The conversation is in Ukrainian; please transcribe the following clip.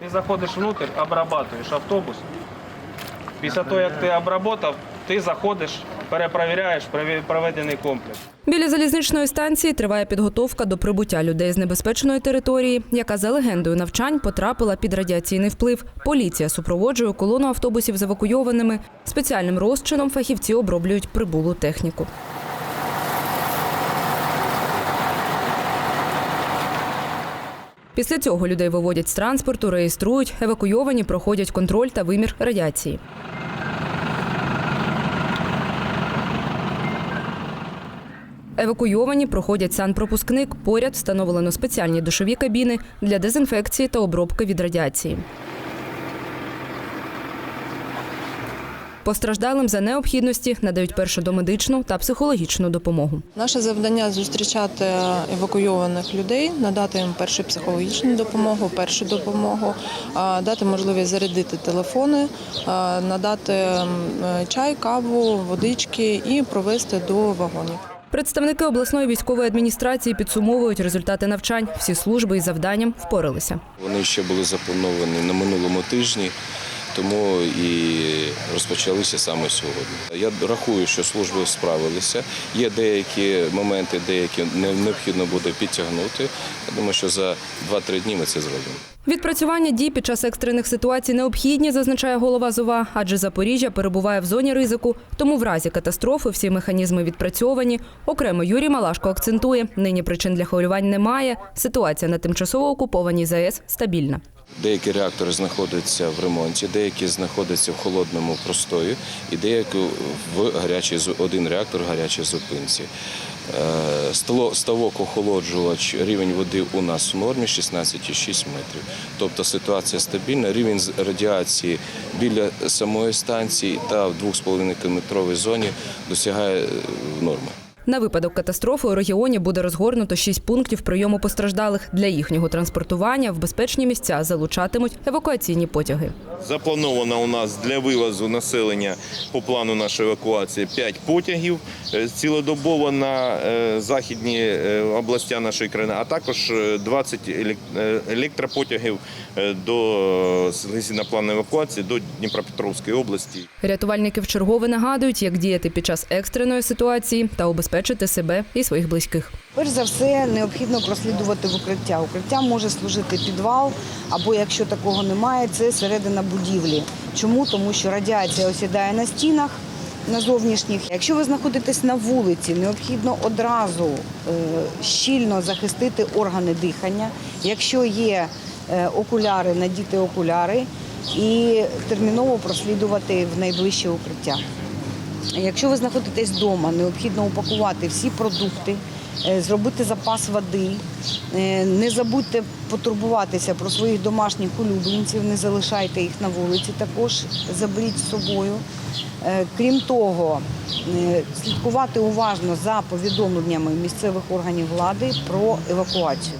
Ти заходиш внутрь, обрабатуєш автобус. Після того, як ти обработав, ти заходиш, перепровіряєш проведений комплекс. Біля залізничної станції триває підготовка до прибуття людей з небезпечної території, яка за легендою навчань потрапила під радіаційний вплив. Поліція супроводжує колону автобусів з евакуйованими. Спеціальним розчином фахівці оброблюють прибулу техніку. Після цього людей виводять з транспорту, реєструють, евакуйовані проходять контроль та вимір радіації. Евакуйовані проходять санпропускник. Поряд встановлено спеціальні душові кабіни для дезінфекції та обробки від радіації. Постраждалим за необхідності надають першу домедичну та психологічну допомогу. Наше завдання зустрічати евакуйованих людей, надати їм першу психологічну допомогу, першу допомогу, а, дати можливість зарядити телефони, надати чай, каву, водички і провести до вагонів. Представники обласної військової адміністрації підсумовують результати навчань. Всі служби із завданням впоралися. Вони ще були заплановані на минулому тижні, тому і розпочалися саме сьогодні. Я рахую, що служби справилися. Є деякі моменти, деякі необхідно буде підтягнути. Я думаю, що за 2-3 дні ми це зробимо. Відпрацювання дій під час екстрених ситуацій необхідні, зазначає голова ЗОВА, адже Запоріжжя перебуває в зоні ризику. Тому в разі катастрофи всі механізми відпрацьовані. Окремо Юрій Малашко акцентує, нині причин для хвилювань немає. Ситуація на тимчасово окупованій ЗАЕС стабільна. Деякі реактори знаходяться в ремонті, деякі знаходяться в холодному простої, і деякі в гарячій один реактор в гарячій зупинці. Е, Ставок охолоджувач, рівень води у нас в нормі 16,6 метрів. Тобто ситуація стабільна. Рівень радіації біля самої станції та в 2,5 кілометровій зоні досягає е, норми. На випадок катастрофи у регіоні буде розгорнуто шість пунктів прийому постраждалих. Для їхнього транспортування в безпечні місця залучатимуть евакуаційні потяги. Заплановано у нас для вивозу населення по плану нашої евакуації 5 потягів е, цілодобово на е, західні е, області нашої країни, а також е, 20 е, електропотягів до на евакуації до Дніпропетровської області. Рятувальники вчергове нагадують, як діяти під час екстреної ситуації та убезпечити себе і своїх близьких. Перш за все, необхідно прослідувати в укриття. Укриття може служити підвал, або якщо такого немає, це середина будівлі. Чому? Тому що радіація осідає на стінах. На зовнішніх, якщо ви знаходитесь на вулиці, необхідно одразу е, щільно захистити органи дихання. Якщо є е, окуляри, надіти окуляри і терміново прослідувати в найближче укриття. Якщо ви знаходитесь вдома, необхідно упакувати всі продукти, е, зробити запас води. Е, Не забудьте потурбуватися про своїх домашніх улюбленців, не залишайте їх на вулиці, також заберіть з собою. Е, Крім того, слідкувати уважно за повідомленнями місцевих органів влади про евакуацію.